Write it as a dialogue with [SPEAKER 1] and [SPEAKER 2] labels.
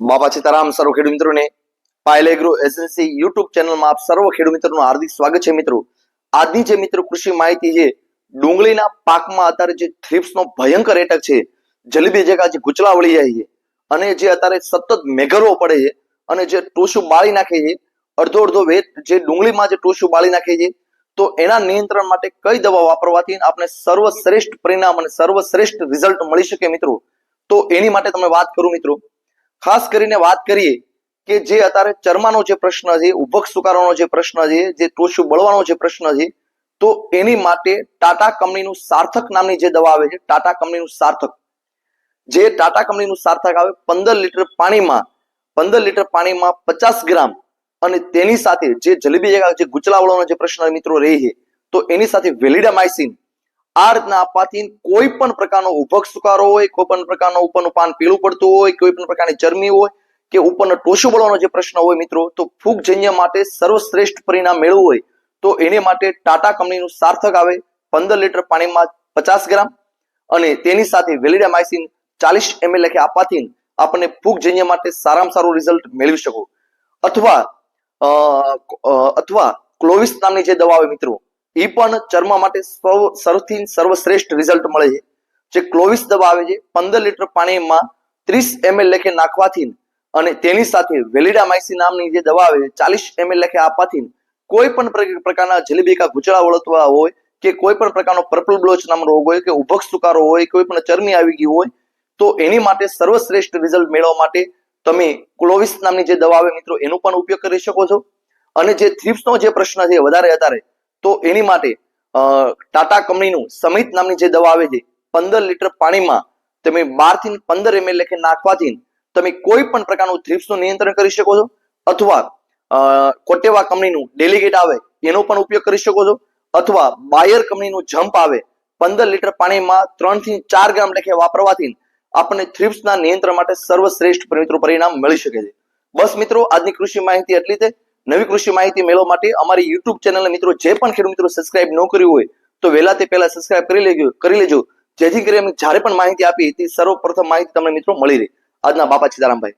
[SPEAKER 1] બાપા સીતારામ સર્વ ખેડૂત મિત્રોને, પાયલ એગ્રો એજન્સી યુટ્યુબ ચેનલમાં આપ સર્વ ખેડૂત મિત્રોનું હાર્દિક સ્વાગત છે મિત્રો. આજની જે મિત્રો કૃષિ માહિતી છે, ડુંગળીના પાકમાં અત્યારે જે થ્રિપ્સનો ભયંકર એટક છે, જલેબી જગા જે ગુચલા વળી જાય છે, અને જે અત્યારે સતત મેઘરવો પડે છે, અને જે ટોશું બાળી નાખે છે, અડધો અડધો વેત જે ડુંગળીમાં જે ટોશું બાળી નાખે છે, તો એના નિયંત્રણ માટે કઈ દવા વાપરવાથી આપણે સર્વશ્રેષ્ઠ પરિણામ અને સર્વશ્રેષ્ઠ રિઝલ્ટ મળી શકે મિત્રો? તો એની માટે તમે વાત કરું મિત્રો. ખાસ કરીને વાત કરીએ કે જે અત્યારે ચરમાનો જે પ્રશ્ન છે, ઉભક સુકારવાનો જે પ્રશ્ન છે, જે ટોશું બળવાનો જે પ્રશ્ન છે, તો એની માટે ટાટા કંપનીનું સાર્થક નામની જે દવા આવે છે, ટાટા કંપનીનું સાર્થક. જે ટાટા કંપનીનું સાર્થક આવે, પંદર લીટર પાણીમાં, પંદર લીટર પાણીમાં પચાસ ગ્રામ અને તેની સાથે જે જલેબી જે ગુચલાવળોનો જે પ્રશ્ન મિત્રો રહે છે, તો એની સાથે વેલિડામાઇસિન આ રીતના આપવાથી કોઈ પણ પ્રકારનો ઉભક સુકારો હોય, કોઈ પણ પ્રકારનો ઉપરનું પાન પીળું પડતું હોય, કોઈ પણ પ્રકારની ચરમી હોય કે ઉપરનો ટોશું બળવાનો જે પ્રશ્ન હોય મિત્રો, તો ફૂગજન્ય માટે સર્વશ્રેષ્ઠ પરિણામ મેળવવું હોય, તો એને માટે ટાટા કંપનીનું સાર્થક આવે પંદર લીટર પાણીમાં પચાસ ગ્રામ અને તેની સાથે વેલિડામાઇસિન ચાલીસ એમએલ લખે આપવાથી આપણને ફૂગજન્ય માટે સારામાં સારું રિઝલ્ટ મેળવી શકો. અથવા અથવા ક્લોવિસ નામની જે દવા હોય મિત્રો એ પણ ચર્મ માટે સૌ- સૌથી સર્વશ્રેષ્ઠ રિઝલ્ટ મળે છે. જે ક્લોવિસ દવા આવે છે, પંદર લીટર પાણીમાં ત્રીસ એમએલ લેખે નાખવાથી અને તેની સાથે વેલિડામાઇસી નામની જે દવા આવે છે, ચાલીસ એમએલ લેખે આપવાથી કોઈ પણ પ્રકારના જલેબીકા ગુચરા વળતવા હોય કે કોઈ પણ પ્રકારનો પર્પલ બ્લોચ નામનો રોગ હોય કે ઉભક સુકારો હોય, કોઈ પણ ચરમી આવી ગઈ હોય, તો એની માટે સર્વશ્રેષ્ઠ રિઝલ્ટ મેળવવા માટે તમે ક્લોવિસ નામની જે દવા આવે મિત્રો, એનો પણ ઉપયોગ કરી શકો છો. અને જે થ્રિપ્સનો જે પ્રશ્ન છે વધારે વધારે તો એની માટે ટાટા કંપનીનું સમિત નામની જે દવા આવે છે, પંદર લીટર પાણીમાં તમે બારથી પંદર એમએલ લેખે નાખવાથી તમે કોઈ પણ પ્રકારનું થ્રિપ્સનું નિયંત્રણ કરી શકો છો અથવા કોટેવા કંપનીનું ડેલિગેટ આવે એનો પણ ઉપયોગ કરી શકો છો અથવા બાયર કંપનીનું જમ્પ આવે પંદર લીટર પાણીમાં ત્રણથી ચાર ગ્રામ લેખે વાપરવાથી આપણને થ્રિપ્સના નિયંત્રણ માટે સર્વશ્રેષ્ઠ મિત્રો પરિણામ મળી શકે છે. બસ મિત્રો, આજની કૃષિ માહિતી એટલી છે નવી કૃષિ માહિતી મેળવવા માટે અમારી યુટ્યુબ ચેનલને મિત્રો જે પણ ખેડૂત મિત્રો સબસ્ક્રાઇબ ન કર્યું હોય, તો વહેલા તે પહેલા સબસ્ક્રાઇબ કરી લેજો કરી લેજો. જેથી કરી અમે જ્યારે પણ માહિતી આપી તે સર્વપ્રથમ માહિતી તમને મિત્રો મળી રહે. આજના બાપા સીતારામભાઈ.